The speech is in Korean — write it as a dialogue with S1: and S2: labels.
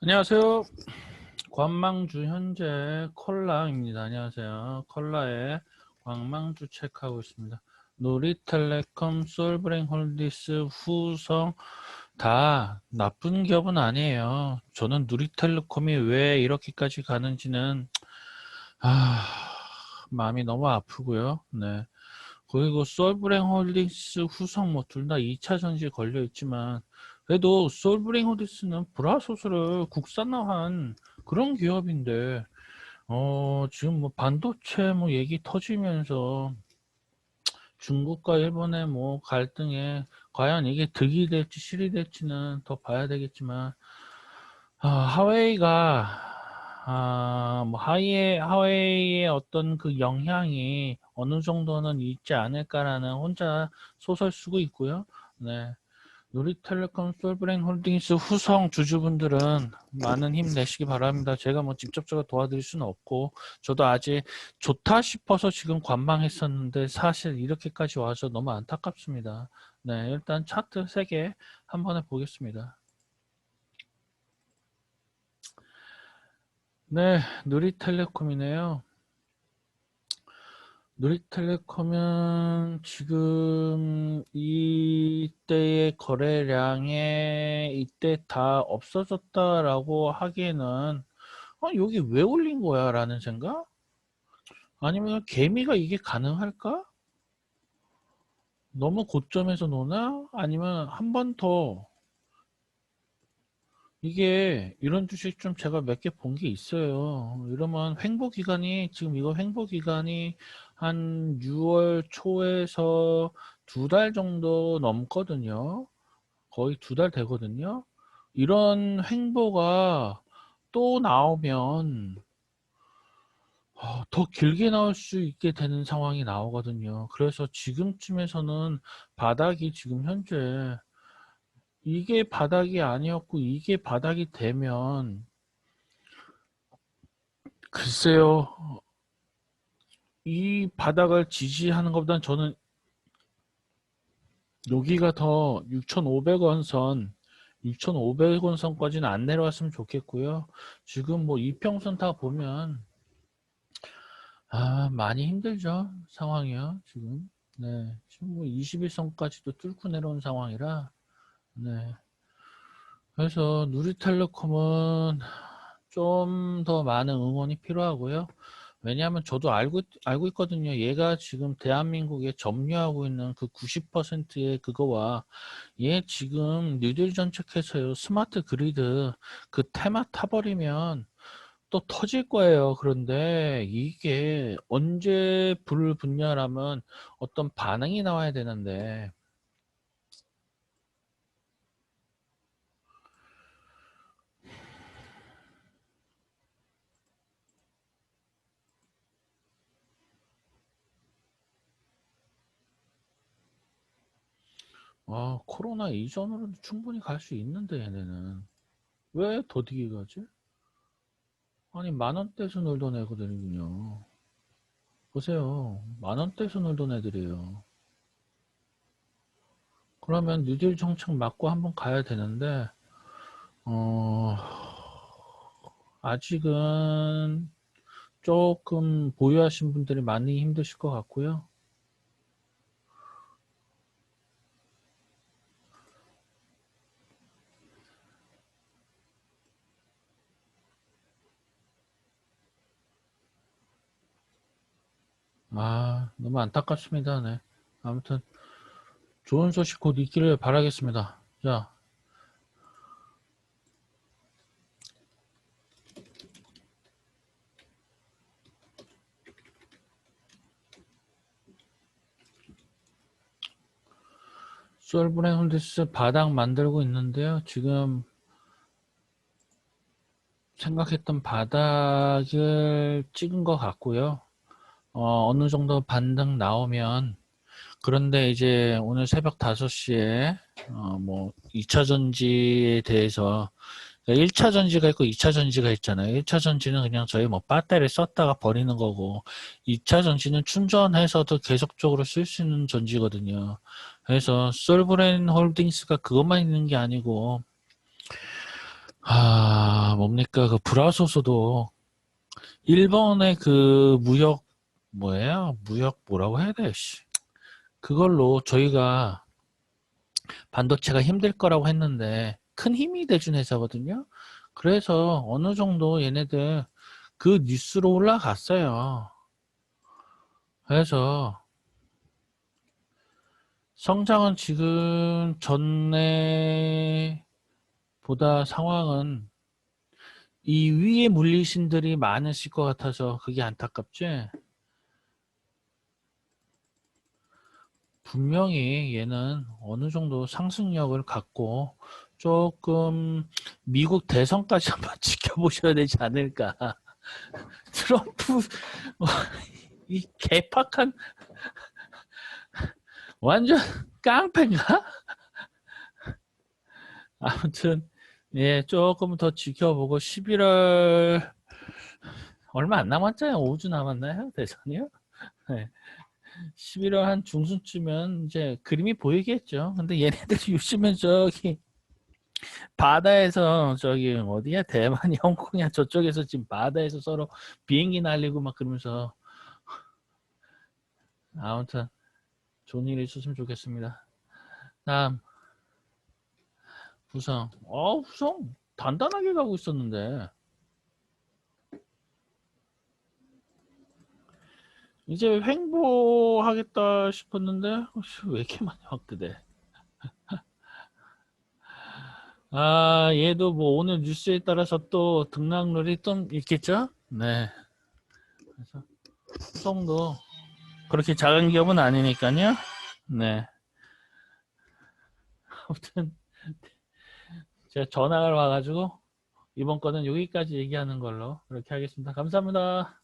S1: 안녕하세요. 관망주 현재 콜라입니다. 안녕하세요. 콜라의 관망주 체크하고 있습니다. 누리텔레콤, 솔브랭 홀디스, 후성 다 나쁜 기업은 아니에요. 저는 누리텔레콤이 왜 이렇게까지 가는지는 아, 마음이 너무 아프고요. 네. 그리고 솔브랭 홀딩스, 후성 뭐 둘 다 2차 전지 걸려 있지만 그래도 솔브링 호디스는 브라소스를 국산화한 그런 기업인데 어 지금 뭐 반도체 뭐 얘기 터지면서 중국과 일본의 뭐 갈등에 과연 이게 득이 될지 실이 될지는 더 봐야 되겠지만 아, 하웨이가 아, 뭐 하이에 하웨이의 어떤 그 영향이 어느 정도는 있지 않을까라는 혼자 소설 쓰고 있고요. 네. 누리텔레콤, 솔브랭 홀딩스 후성 주주분들은 많은 힘 내시기 바랍니다. 제가 뭐 직접적으로 도와드릴 수는 없고 저도 아직 좋다 싶어서 지금 관망했었는데 사실 이렇게까지 와서 너무 안타깝습니다. 네, 일단 차트 3개 한번 해보겠습니다. 네, 누리텔레콤이네요. 누리텔레콤은 지금 이때의 거래량에 이때 다 없어졌다라고 하기에는 아, 여기 왜 올린 거야 라는 생각? 아니면 개미가 이게 가능할까? 너무 고점에서 노나? 아니면 한 번 더 이게 이런 주식 좀 제가 몇 개 본 게 있어요. 이러면 횡보 기간이 지금 이거 횡보 기간이 한 6월 초에서 두 달 정도 넘거든요. 거의 두 달 되거든요. 이런 횡보가 또 나오면 어, 더 길게 나올 수 있게 되는 상황이 나오거든요. 그래서 지금쯤에서는 바닥이 지금 현재 이게 바닥이 아니었고 이게 바닥이 되면 글쎄요 이 바닥을 지지하는 것보다는 저는 여기가 더 6,500원 선 6,500원 선까지는 안 내려왔으면 좋겠고요. 지금 뭐 이평선 다 보면 아 많이 힘들죠 상황이요 지금 네 지금 뭐 21선까지도 뚫고 내려온 상황이라 네 그래서 누리텔레콤은 좀 더 많은 응원이 필요하고요. 왜냐하면 저도 알고 알고 있거든요. 얘가 지금 대한민국에 점유하고 있는 그 90%의 그거와 얘 지금 뉴딜 정책해서요 스마트 그리드 그 테마 타버리면 또 터질 거예요. 그런데 이게 언제 불을 붙냐라면 어떤 반응이 나와야 되는데 아, 코로나 이전으로도 충분히 갈 수 있는데 얘네는 왜 더디게 가지? 아니 만 원대에서 놀던 애거든요. 보세요, 만 원대에서 놀던 애들이에요. 그러면 뉴딜 정책 맞고 한번 가야 되는데 어, 아직은 조금 보유하신 분들이 많이 힘드실 것 같고요. 아, 너무 안타깝습니다. 네. 아무튼 좋은 소식 곧 있기를 바라겠습니다. 자, 솔브레 홀디스 바닥 만들고 있는데요. 지금 생각했던 바닥을 찍은 것 같고요. 어, 어느 정도 반등 나오면 그런데 이제 오늘 새벽 5시에 어, 뭐 2차 전지에 대해서 1차 전지가 있고 2차 전지가 있잖아요. 1차 전지는 그냥 저희 뭐 배터리 썼다가 버리는 거고 2차 전지는 충전해서도 계속적으로 쓸 수 있는 전지거든요. 그래서 솔브렌 홀딩스가 그것만 있는 게 아니고 아, 뭡니까? 그 브라소스도 일본의 그 무역 뭐예요? 무역 뭐라고 해야 돼? 씨. 그걸로 저희가 반도체가 힘들 거라고 했는데 큰 힘이 돼준 회사거든요. 그래서 어느 정도 얘네들 그 뉴스로 올라갔어요. 그래서 성장은 지금 전에 보다 상황은 이 위에 물리신들이 많으실 것 같아서 그게 안타깝지. 분명히 얘는 어느 정도 상승력을 갖고 조금 미국 대선까지 한번 지켜보셔야 되지 않을까. 트럼프 이 개팍한 완전 깡패인가? 아무튼 예 조금 더 지켜보고 11월 얼마 안 남았잖아요. 5주 남았나요? 대선이요? 네. 11월 한 중순쯤면 이제 그림이 보이겠죠. 근데 얘네들이 요즘엔 저기 바다에서 저기 어디야? 대만이 홍콩이야? 저쪽에서 지금 바다에서 서로 비행기 날리고 막 그러면서 아무튼 좋은 일이 있었으면 좋겠습니다. 다음. 후성. 어 후성 단단하게 가고 있었는데 이제 횡보하겠다 싶었는데 왜 이렇게 많이 확대돼? 아 얘도 뭐 오늘 뉴스에 따라서 또 등락률이 좀 있겠죠? 네. 그래서 후성도 그렇게 작은 기업은 아니니까요. 네. 아무튼 제가 전화가 와가지고 이번 거는 여기까지 얘기하는 걸로 그렇게 하겠습니다. 감사합니다